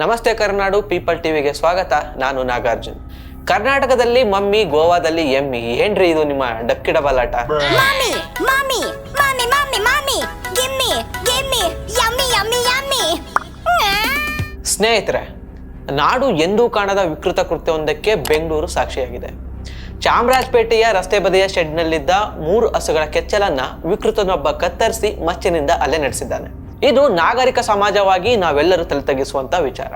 ನಮಸ್ತೆ ಕರ್ನಾಡು ಪೀಪಲ್ ಟಿವಿಗೆ ಸ್ವಾಗತ. ನಾನು ನಾಗಾರ್ಜುನ್. ಕರ್ನಾಟಕದಲ್ಲಿ ಮಮ್ಮಿ ಗೋವಾದಲ್ಲಿ ಎಮ್ಮಿ. ಏನ್ರಿ ಇದು ನಿಮ್ಮ ಡಕ್ಕಿಡ ಬಲಾಟ? Mommy, mommy, mommy, mommy, mommy, gimme, gimme, yummy, yummy, yummy. ಸ್ನೇಹಿತರೆ ನಾಡು ಎಂದೂ ಕಾಣದ ವಿಕೃತ ಕೃತ್ಯವೊಂದಕ್ಕೆ ಬೆಂಗಳೂರು ಸಾಕ್ಷಿಯಾಗಿದೆ. ಚಾಮರಾಜಪೇಟೆಯ ರಸ್ತೆ ಬದಿಯ ಶೆಡ್ನಲ್ಲಿದ್ದ ಮೂರು ಹಸುಗಳ ಕೆಚ್ಚಲನ್ನ ವಿಕೃತನೊಬ್ಬ ಕತ್ತರಿಸಿ ಮಚ್ಚಿನಿಂದ ಅಲೆ ನಡೆಸಿದ್ದಾನೆ. ಇದು ನಾಗರಿಕ ಸಮಾಜವಾಗಿ ನಾವೆಲ್ಲರೂ ತಲೆ ತಗ್ಗಿಸುವಂತ ವಿಚಾರ.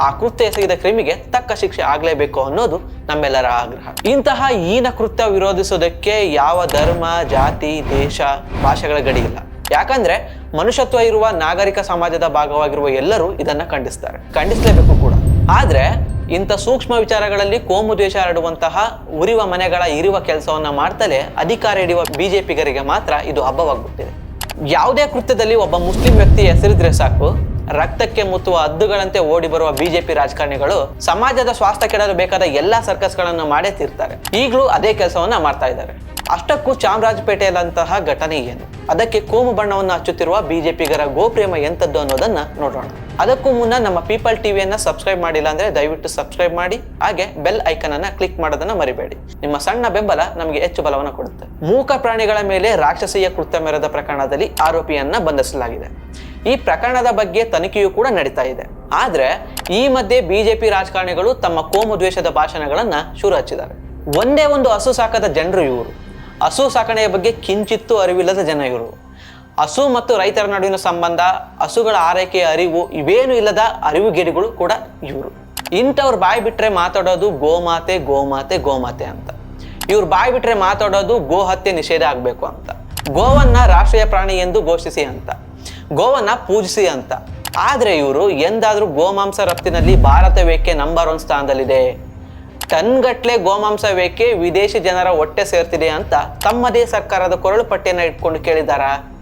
ಆ ಕೃತ್ಯ ಎಸಗಿದ ಕ್ರಿಮಿಗೆ ತಕ್ಕ ಶಿಕ್ಷೆ ಆಗ್ಲೇಬೇಕು ಅನ್ನೋದು ನಮ್ಮೆಲ್ಲರ ಆಗ್ರಹ. ಇಂತಹ ಹೀನ ಕೃತ್ಯ ವಿರೋಧಿಸೋದಕ್ಕೆ ಯಾವ ಧರ್ಮ, ಜಾತಿ, ದೇಶ, ಭಾಷೆಗಳ ಗಡಿ ಇಲ್ಲ. ಯಾಕಂದ್ರೆ ಮನುಷ್ಯತ್ವ ಇರುವ ನಾಗರಿಕ ಸಮಾಜದ ಭಾಗವಾಗಿರುವ ಎಲ್ಲರೂ ಇದನ್ನ ಖಂಡಿಸ್ತಾರೆ. ಖಂಡಿಸಲೇಬೇಕು ಕೂಡ. ಆದ್ರೆ ಇಂಥ ಸೂಕ್ಷ್ಮ ವಿಚಾರಗಳಲ್ಲಿ ಕೋಮು ದ್ವೇಷ ಹರಡುವಂತಹ ಉರಿವ ಮನೆಗಳ ಇರುವ ಕೆಲಸವನ್ನ ಮಾಡ್ತಲೇ ಅಧಿಕಾರ ಹಿಡಿಯುವ ಬಿಜೆಪಿಗರಿಗೆ ಮಾತ್ರ ಇದು ಹಬ್ಬವಾಗ್ಬಿಟ್ಟಿದೆ. ಯಾವುದೇ ಕೃತ್ಯದಲ್ಲಿ ಒಬ್ಬ ಮುಸ್ಲಿಂ ವ್ಯಕ್ತಿ ಹೆಸರಿದ್ರೆ ಸಾಕು, ರಕ್ತಕ್ಕೆ ಮುತ್ತುವ ಹದ್ದುಗಳಂತೆ ಓಡಿ ಬರುವ ಬಿಜೆಪಿ ರಾಜಕಾರಣಿಗಳು ಸಮಾಜದ ಸ್ವಾಸ್ಥ್ಯ ಕೆಡಲು ಬೇಕಾದ ಎಲ್ಲಾ ಸರ್ಕಸ್ಗಳನ್ನು ಮಾಡೇ ತೀರ್ತಾರೆ. ಈಗಲೂ ಅದೇ ಕೆಲಸವನ್ನ ಮಾಡ್ತಾ ಇದ್ದಾರೆ. ಅಷ್ಟಕ್ಕೂ ಚಾಮರಾಜಪೇಟೆಯಲ್ಲಂತಹ ಘಟನೆ ಏನು? ಅದಕ್ಕೆ ಕೋಮು ಬಣ್ಣವನ್ನು ಹಚ್ಚುತ್ತಿರುವ ಬಿಜೆಪಿಗರ ಗೋಪ್ರೇಮ ಎಂಥದ್ದು ಅನ್ನೋದನ್ನ ನೋಡೋಣ. ಅದಕ್ಕೂ ಮುನ್ನ ನಮ್ಮ ಪೀಪಲ್ ಟಿವಿಯನ್ನು ಸಬ್ಸ್ಕ್ರೈಬ್ ಮಾಡಿಲ್ಲ ಅಂದ್ರೆ ದಯವಿಟ್ಟು ಸಬ್ಸ್ಕ್ರೈಬ್ ಮಾಡಿ, ಹಾಗೆ ಬೆಲ್ ಐಕನ್ ಅನ್ನ ಕ್ಲಿಕ್ ಮಾಡೋದನ್ನ ಮರಿಬೇಡಿ. ನಿಮ್ಮ ಸಣ್ಣ ಬೆಂಬಲ ನಮಗೆ ಹೆಚ್ಚು ಬಲವನ್ನು ಕೊಡುತ್ತೆ. ಮೂಕ ಪ್ರಾಣಿಗಳ ಮೇಲೆ ರಾಕ್ಷಸೀಯ ಕೃತ್ಯ ಮೆರೆದ ಪ್ರಕರಣದಲ್ಲಿ ಆರೋಪಿಯನ್ನ ಬಂಧಿಸಲಾಗಿದೆ. ಈ ಪ್ರಕರಣದ ಬಗ್ಗೆ ತನಿಖೆಯೂ ಕೂಡ ನಡೀತಾ ಇದೆ. ಆದ್ರೆ, ಈ ಮಧ್ಯೆ ಬಿಜೆಪಿ ರಾಜಕಾರಣಿಗಳು ತಮ್ಮ ಕೋಮು ದ್ವೇಷದ ಭಾಷಣಗಳನ್ನ ಶುರು ಹಚ್ಚಿದ್ದಾರೆ. ಒಂದೇ ಒಂದು ಹಸು ಸಾಕದ ಜನರು ಇವರು. ಹಸು ಸಾಕಣೆಯ ಬಗ್ಗೆ ಕಿಂಚಿತ್ತೂ ಅರಿವಿಲ್ಲದ ಜನ ಇವರು. ಹಸು ಮತ್ತು ರೈತರ ನಡುವಿನ ಸಂಬಂಧ, ಹಸುಗಳ ಆರೈಕೆಯ ಅರಿವು, ಇವೇನು ಇಲ್ಲದ ಅರಿವು ಗೆಡಿಗಳು ಕೂಡ ಇವರು. ಇಂಥವ್ರು ಬಾಯಿ ಬಿಟ್ರೆ ಮಾತಾಡೋದು ಗೋಮಾತೆ ಗೋಮಾತೆ ಗೋಮಾತೆ ಅಂತ. ಇವ್ರು ಬಾಯಿ ಬಿಟ್ರೆ ಮಾತಾಡೋದು ಗೋ ಹತ್ಯೆ ನಿಷೇಧ ಆಗಬೇಕು ಅಂತ. ಗೋವನ್ನ ರಾಷ್ಟ್ರೀಯ ಪ್ರಾಣಿ ಎಂದು ಘೋಷಿಸಿ ಅಂತ. ಗೋವನ್ನ ಪೂಜಿಸಿ ಅಂತ. ಆದರೆ ಇವರು ಎಂದಾದರೂ ಗೋಮಾಂಸ ರಫ್ತಿನಲ್ಲಿ ಭಾರತವೇಕೆ ನಂಬರ್ ಒನ್ ಸ್ಥಾನದಲ್ಲಿದೆ. ಟನ್ಗಟ್ಲೆ ಗೋಮಾಂಸ ವೇಕೆ ವಿದೇಶಿ ಜನರ ಹೊಟ್ಟೆ ಸೇರ್ತಿದೆ ಅಂತ ತಮ್ಮದೇ ಸರ್ಕಾರದ ಕೊರಳು ಪಟ್ಟಿಯನ್ನು ಇಟ್ಕೊಂಡು ಕೇಳಿದಾರಾ.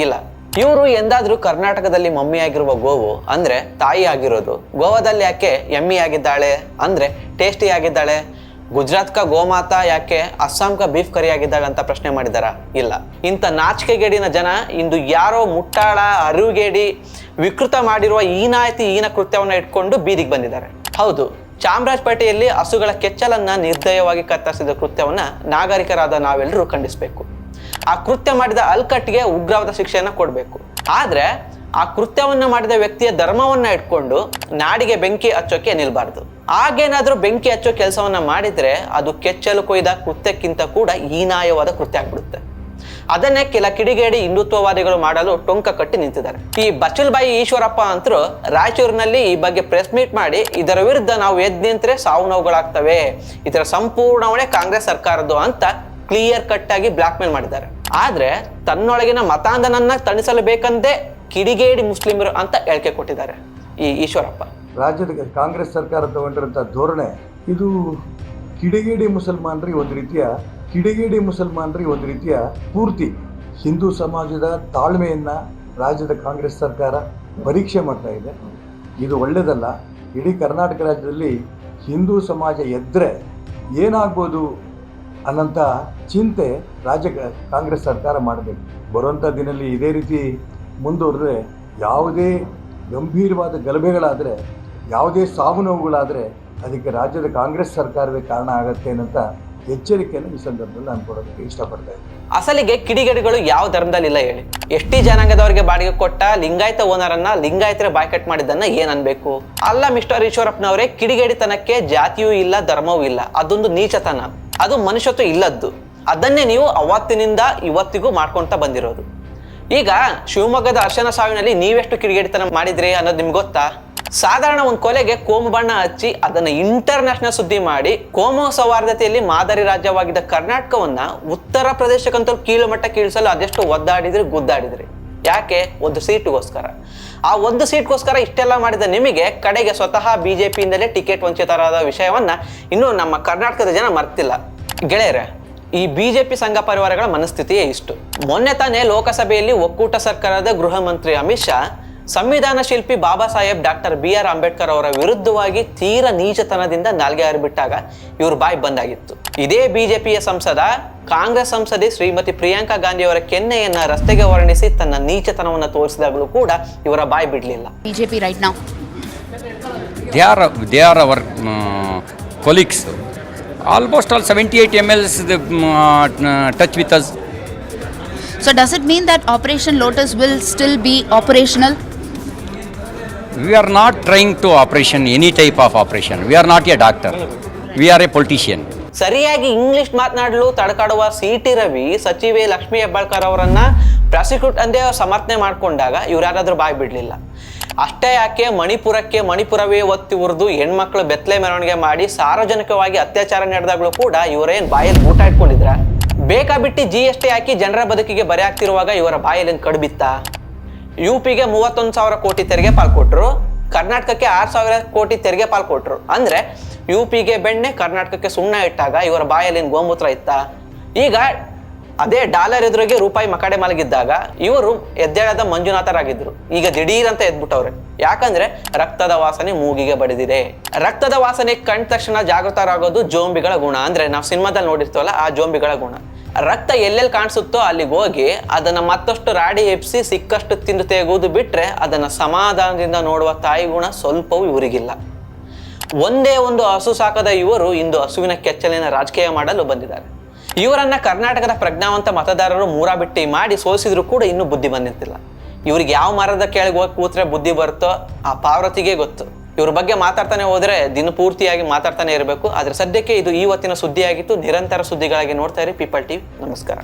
ಇಲ್ಲ. ಇವರು ಎಂದಾದ್ರೂ ಕರ್ನಾಟಕದಲ್ಲಿ ಮಮ್ಮಿ ಆಗಿರುವ ಗೋವು, ಅಂದ್ರೆ ತಾಯಿ ಆಗಿರೋದು ಗೋವಾದಲ್ಲಿ ಯಾಕೆ ಎಮ್ಮಿ ಆಗಿದ್ದಾಳೆ ಅಂದ್ರೆ ಟೇಸ್ಟಿ ಆಗಿದ್ದಾಳೆ ಗುಜರಾತ್ ಕ ಗೋಮಾತಾ ಯಾಕೆ ಅಸ್ಸಾಂ ಕ ಬೀಫ್ ಕರಿ ಆಗಿದ್ದಾಳೆ ಅಂತ ಪ್ರಶ್ನೆ ಮಾಡಿದಾರ? ಇಲ್ಲ. ಇಂಥ ನಾಚಿಕೆಗೇಡಿನ ಜನ ಇಂದು ಯಾರೋ ಮುಟ್ಟಾಳ ಅರಿವುಗೇಡಿ ವಿಕೃತ ಮಾಡಿರುವ ಈನಾಯ್ತಿ ಈನ ಕೃತ್ಯವನ್ನು ಇಟ್ಕೊಂಡು ಬೀದಿಗೆ ಬಂದಿದ್ದಾರೆ. ಹೌದು. ಚಾಮರಾಜಪೇಟೆಯಲ್ಲಿ ಹಸುಗಳ ಕೆಚ್ಚಲನ್ನ ನಿರ್ದಯವಾಗಿ ಕತ್ತರಿಸಿದ ಕೃತ್ಯವನ್ನು ನಾಗರಿಕರಾದ ನಾವೆಲ್ಲರೂ ಖಂಡಿಸಬೇಕು. ಆ ಕೃತ್ಯ ಮಾಡಿದ ಅಲ್ಕಟ್ಟಿಗೆ ಉಗ್ರವಾದ ಶಿಕ್ಷೆಯನ್ನು ಕೊಡಬೇಕು. ಆದರೆ ಆ ಕೃತ್ಯವನ್ನ ಮಾಡಿದ ವ್ಯಕ್ತಿಯ ಧರ್ಮವನ್ನ ಇಟ್ಕೊಂಡು ನಾಡಿಗೆ ಬೆಂಕಿ ಹಚ್ಚೋಕೆ ನಿಲ್ಬಾರ್ದು. ಆಗೇನಾದರೂ ಬೆಂಕಿ ಹಚ್ಚೋ ಕೆಲಸವನ್ನ ಮಾಡಿದ್ರೆ ಅದು ಕೆಚ್ಚಲು ಕೊಯ್ದ ಕೃತ್ಯಕ್ಕಿಂತ ಕೂಡ ಹೀನಾಯವಾದ ಕೃತ್ಯ ಆಗ್ಬಿಡುತ್ತೆ. ಅದನ್ನೇ ಕೆಲ ಕಿಡಿಗೇಡಿ ಹಿಂದುತ್ವವಾದಿಗಳು ಮಾಡಲು ಟೊಂಕ ಕಟ್ಟಿ ನಿಂತಿದ್ದಾರೆ. ಈ ಬಚುಲ್ಬಾಯಿ ಈಶ್ವರಪ್ಪ ಅಂತರು ರಾಯಚೂರಿನಲ್ಲಿ ಈ ಬಗ್ಗೆ ಪ್ರೆಸ್ ಮೀಟ್ ಮಾಡಿ, ಇದರ ವಿರುದ್ಧ ನಾವು ಎದ್ದು ನಿಂತ್ರೆ ಸಾವು ನೋವುಗಳಾಗ್ತವೆ. ಇದರ ಸಂಪೂರ್ಣ ಹೊಣೆ ಕಾಂಗ್ರೆಸ್ ಸರ್ಕಾರದ್ದು ಅಂತ ಕ್ಲಿಯರ್ ಕಟ್ ಆಗಿ ಬ್ಲಾಕ್ ಮೇಲ್ ಮಾಡಿದ್ದಾರೆ. ಆದ್ರೆ ತನ್ನೊಳಗಿನ ಮತಾಂಧನನ್ನ ತಣಿಸಲೇಬೇಕಂದೇ ಕಿಡಿಗೇಡಿ ಮುಸ್ಲಿಮರು ಅಂತ ಹೇಳಿಕೆ ಕೊಟ್ಟಿದ್ದಾರೆ ಈ ಈಶ್ವರಪ್ಪ. ರಾಜ್ಯದ ಕಾಂಗ್ರೆಸ್ ಸರ್ಕಾರ ತಗೊಂಡಿರುವಂತಹ ಧೋರಣೆ, ಇದು ಕಿಡಿಗೇಡಿ ಮುಸಲ್ಮಾನರಿಗೆ ಒಂದು ರೀತಿಯ, ಕಿಡಿಗೇಡಿ ಮುಸಲ್ಮಾನರಿಗೆ ಒಂದು ರೀತಿಯ ಪೂರ್ತಿ ಹಿಂದೂ ಸಮಾಜದ ತಾಳ್ಮೆಯನ್ನ ರಾಜ್ಯದ ಕಾಂಗ್ರೆಸ್ ಸರ್ಕಾರ ಪರೀಕ್ಷೆ ಮಾಡ್ತಾ ಇದೆ. ಇದು ಒಳ್ಳೆಯದಲ್ಲ ಇಡೀ ಕರ್ನಾಟಕ ರಾಜ್ಯದಲ್ಲಿ ಹಿಂದೂ ಸಮಾಜ ಎದ್ದರೆ ಏನಾಗ್ಬೋದು ಅನ್ನೋಂಥ ಚಿಂತೆ ರಾಜ್ಯ ಕಾಂಗ್ರೆಸ್ ಸರ್ಕಾರ ಮಾಡಬೇಕು. ಬರುವಂಥ ದಿನದಲ್ಲಿ ಇದೇ ರೀತಿ ಮುಂದುವರೆದ್ರೆ ಯಾವುದೇ ಗಂಭೀರವಾದ ಗಲಭೆಗಳಾದರೆ, ಯಾವುದೇ ಸಾವು ನೋವುಗಳಾದರೆ ಅದಕ್ಕೆ ರಾಜ್ಯದ ಕಾಂಗ್ರೆಸ್ ಸರ್ಕಾರವೇ ಕಾರಣ ಆಗತ್ತೆ ಅನ್ನೋಂಥ ಎಚ್ಚರಿಕೆಯನ್ನು ಈ ಸಂದರ್ಭದಲ್ಲಿ ನಾನು ಕೊಡೋದಕ್ಕೆ ಇಷ್ಟಪಡ್ತಾ ಇದ್ದೀನಿ. ಅಸಲಿಗೆ ಕಿಡಿಗೇಡಿಗಳು ಯಾವ ಧರ್ಮದಲ್ಲಿ ಇಲ್ಲ ಹೇಳಿ. ಎಷ್ಟಿ ಜನಾಂಗದವರಿಗೆ ಬಾಡಿಗೆ ಕೊಟ್ಟ ಲಿಂಗಾಯತ ಓನರನ್ನ ಲಿಂಗಾಯತರ ಬಾಯ್ಕಟ್ ಮಾಡಿದ್ದನ್ನ ಏನ್ ಅನ್ಬೇಕು? ಅಲ್ಲ ಮಿಸ್ಟರ್ ಈಶ್ವರಪ್ಪನವರೇ ಕಿಡಿಗೇಡಿತನಕ್ಕೆ ಜಾತಿಯೂ ಇಲ್ಲ, ಧರ್ಮವೂ ಇಲ್ಲ. ಅದೊಂದು ನೀಚತನ. ಅದು ಮನುಷ್ಯತ್ವ ಇಲ್ಲದ್ದು. ಅದನ್ನೇ ನೀವು ಅವತ್ತಿನಿಂದ ಇವತ್ತಿಗೂ ಮಾಡ್ಕೊಂತ ಬಂದಿರೋದು. ಈಗ ಶಿವಮೊಗ್ಗದ ಅರ್ಶನ ಸಾವಿನಲ್ಲಿ ನೀವೆಷ್ಟು ಕಿಡಿಗೇಡಿತನ ಮಾಡಿದ್ರಿ ಅನ್ನೋದು ನಿಮ್ಗೆ ಗೊತ್ತಾ? ಸಾಧಾರಣ ಒಂದು ಕೊಲೆಗೆ ಕೋಮು ಬಣ್ಣ ಹಚ್ಚಿ ಅದನ್ನ ಇಂಟರ್ನ್ಯಾಷನಲ್ ಸುದ್ದಿ ಮಾಡಿ ಕೋಮು ಸೌಹಾರ್ದತೆಯಲ್ಲಿ ಮಾದರಿ ರಾಜ್ಯವಾಗಿದ್ದ ಕರ್ನಾಟಕವನ್ನ ಉತ್ತರ ಪ್ರದೇಶಕ್ಕಂತೂ ಕೀಳು ಮಟ್ಟ ಕೀಳಿಸಲು ಅದೆಷ್ಟು ಒದ್ದಾಡಿದ್ರಿ, ಗುದ್ದಾಡಿದ್ರಿ. ಯಾಕೆ? ಒಂದು ಸೀಟ್ಗೋಸ್ಕರ. ಆ ಒಂದು ಸೀಟ್ಗೋಸ್ಕರ ಇಷ್ಟೆಲ್ಲ ಮಾಡಿದ ನಿಮಗೆ ಕಡೆಗೆ ಸ್ವತಃ ಬಿಜೆಪಿಯಿಂದಲೇ ಟಿಕೆಟ್ ವಂಚಿತರಾದ ವಿಷಯವನ್ನ ಇನ್ನೂ ನಮ್ಮ ಕರ್ನಾಟಕದ ಜನ ಮರ್ತಿಲ್ಲ. ಗೆಳೆಯರೆ, ಈ ಬಿಜೆಪಿ ಸಂಘ ಪರಿವಾರಗಳ ಮನಸ್ಥಿತಿಯೇ ಇಷ್ಟು. ಮೊನ್ನೆ ತಾನೇ ಲೋಕಸಭೆಯಲ್ಲಿ ಒಕ್ಕೂಟ ಸರ್ಕಾರದ ಗೃಹ ಮಂತ್ರಿ ಅಮಿತ್ ಶಾ ಸಂವಿಧಾನ ಶಿಲ್ಪಿ Baba Saheb doctor B R Ambedkar ಅವರ ವಿರುದ್ಧವಾಗಿ ತೀರ ನೀಚತನದಿಂದ ನಾಲ್ಗೆ ಹರಿಬಿಟ್ಟಾಗ ಇವ್ರ ಬಾಯಿ ಬಂದಾಗಿತ್ತು ಇದೇ ಬಿಜೆಪಿಯ ಸಂಸದ ಕಾಂಗ್ರೆಸ್ ಸಂಸದೆ ಶ್ರೀಮತಿ ಪ್ರಿಯಾಂಕಾ ಗಾಂಧಿ ಅವರ ಕೆನ್ನೆಯನ್ನ ರಸ್ತೆಗೆ ವರ್ಣಿಸಿ ತನ್ನ ನೀಚತನವನ್ನು ತೋರಿಸಿದಾಗಲೂ ಕೂಡ ಇವರ ಬಾಯಿ ಬಿಡಲಿಲ್ಲ ಬಿಜೆಪಿ ರೈಟ್ ನಾವು they are they are our all colleagues. Almost all 78 MLs the, um, uh, touch with us. So does it mean that Operation lotus will still be operational? We are not trying to operation, any type of operation. We are not a doctor. We are a politician. ಸರಿಯಾಗಿ English ಮಾತನಾಡಲು ತಡಕಾಡುವ C T Ravi, ಸಚಿವೆ ಲಕ್ಷ್ಮಿ ಹೆಬ್ಬಾಳ್ಕರ್ ಅವರನ್ನ prosecute ಅಂದೇ ಸಮರ್ಥನೆ ಮಾಡಿಕೊಂಡಾಗ ಇವ್ರು ಯಾರಾದರೂ ಬಾಯ್ ಬಿಡಲಿಲ್ಲ ಅಷ್ಟೇ ಯಾಕೆ ಮಣಿಪುರಕ್ಕೆ ಮಣಿಪುರವೇ ಒತ್ತಿ ಉರಿದು ಹೆಣ್ಮಕ್ಳು ಬೆತ್ತಲೆ ಮೆರವಣಿಗೆ ಮಾಡಿ ಸಾರ್ವಜನಿಕವಾಗಿ ಅತ್ಯಾಚಾರ ನಡೆದಾಗಲೂ ಕೂಡ ಇವರೇನು ಬಾಯಲ್ಲಿ ಊಟ ಇಟ್ಕೊಂಡಿದ್ರ ಬೇಕಾಬಿಟ್ಟಿ ಜಿ ಎಸ್ ಟಿ ಹಾಕಿ ಜನರ ಬದುಕಿಗೆ ಬರೆ ಆಗ್ತಿರುವಾಗ ಇವರ ಬಾಯಲ್ಲಿ ಕಡ್ಬಿತ್ತ ಯು ಪಿಗೆ ಮೂವತ್ತೊಂದು ಸಾವಿರ ಕೋಟಿ ತೆರಿಗೆ ಪಾಲ್ ಕೊಟ್ಟರು ಕರ್ನಾಟಕಕ್ಕೆ ಆರು ಸಾವಿರ ಕೋಟಿ ತೆರಿಗೆ ಪಾಲ್ ಕೊಟ್ಟರು ಅಂದ್ರೆ ಯು ಪಿಗೆ ಬೆಣ್ಣೆ, ಕರ್ನಾಟಕಕ್ಕೆ ಸುಣ್ಣ ಇಟ್ಟಾಗ ಇವರ ಬಾಯಲ್ಲಿ ಗೋಮೂತ್ರ ಇತ್ತ? ಈಗ ಅದೇ ಡಾಲರ್ ಎದುರಿಗೆ ರೂಪಾಯಿ ಮಕಾಡೆ ಮಲಗಿದ್ದಾಗ ಇವರು ಎದ್ದೇಳದ ಮಂಜುನಾಥರಾಗಿದ್ರು. ಈಗ ದಿಢೀರ್ ಅಂತ ಎದ್ಬಿಟ್ಟವ್ರೆ. ಯಾಕಂದ್ರೆ ರಕ್ತದ ವಾಸನೆ ಮೂಗಿಗೆ ಬಡಿದಿದೆ. ರಕ್ತದ ವಾಸನೆ ಕಂಡ ತಕ್ಷಣ ಜಾಗೃತರಾಗೋದು ಜೋಂಬಿಗಳ ಗುಣ. ಅಂದ್ರೆ ನಾವು ಸಿನಿಮಾದಲ್ಲಿ ನೋಡಿರ್ತೀವಲ್ಲ ಆ ಜೋಂಬಿಗಳ ಗುಣ. ರಕ್ತ ಎಲ್ಲೆಲ್ಲಿ ಕಾಣಿಸುತ್ತೋ ಅಲ್ಲಿಗೆ ಹೋಗಿ ಅದನ್ನು ಮತ್ತಷ್ಟು ರಾಡಿ ಎಬ್ಸಿ ಸಿಕ್ಕಷ್ಟು ತಿಂದು ತೆಗೆದು ಬಿಟ್ಟರೆ ಅದನ್ನು ಸಮಾಧಾನದಿಂದ ನೋಡುವ ತಾಯಿ ಗುಣ ಸ್ವಲ್ಪವೂ ಇವರಿಗಿಲ್ಲ. ಒಂದೇ ಒಂದು ಹಸು ಸಾಕದ ಇವರು ಇಂದು ಹಸುವಿನ ಕೆಚ್ಚಲಿನ ರಾಜಕೀಯ ಮಾಡಲು ಬಂದಿದ್ದಾರೆ. ಇವರನ್ನ ಕರ್ನಾಟಕದ ಪ್ರಜ್ಞಾವಂತ ಮತದಾರರು ಮೂರಾಬಿಟ್ಟಿ ಮಾಡಿ ಸೋಲಿಸಿದ್ರು ಕೂಡ ಇನ್ನೂ ಬುದ್ಧಿ ಬಂದಿರ್ತಿಲ್ಲ. ಇವ್ರಿಗೆ ಯಾವ ಮರದ ಕೆಳಗೆ ಹೋಗಿ ಕೂತ್ರೆ ಬುದ್ಧಿ ಬರುತ್ತೋ ಆ ಪಾರ್ವತಿಗೆ ಗೊತ್ತು. ಇವ್ರ ಬಗ್ಗೆ ಮಾತಾಡ್ತಾನೆ ಹೋದ್ರೆ ದಿನಪೂರ್ತಿಯಾಗಿ ಮಾತಾಡ್ತಾನೆ ಇರಬೇಕು. ಆದ್ರೆ ಸದ್ಯಕ್ಕೆ ಇದು ಇವತ್ತಿನ ಸುದ್ದಿಯಾಗಿತ್ತು. ನಿರಂತರ ಸುದ್ದಿಗಳಾಗಿ ನೋಡ್ತಾ ಇರಿ. ಪೀಪಲ್ ಟಿವಿ ನಮಸ್ಕಾರ.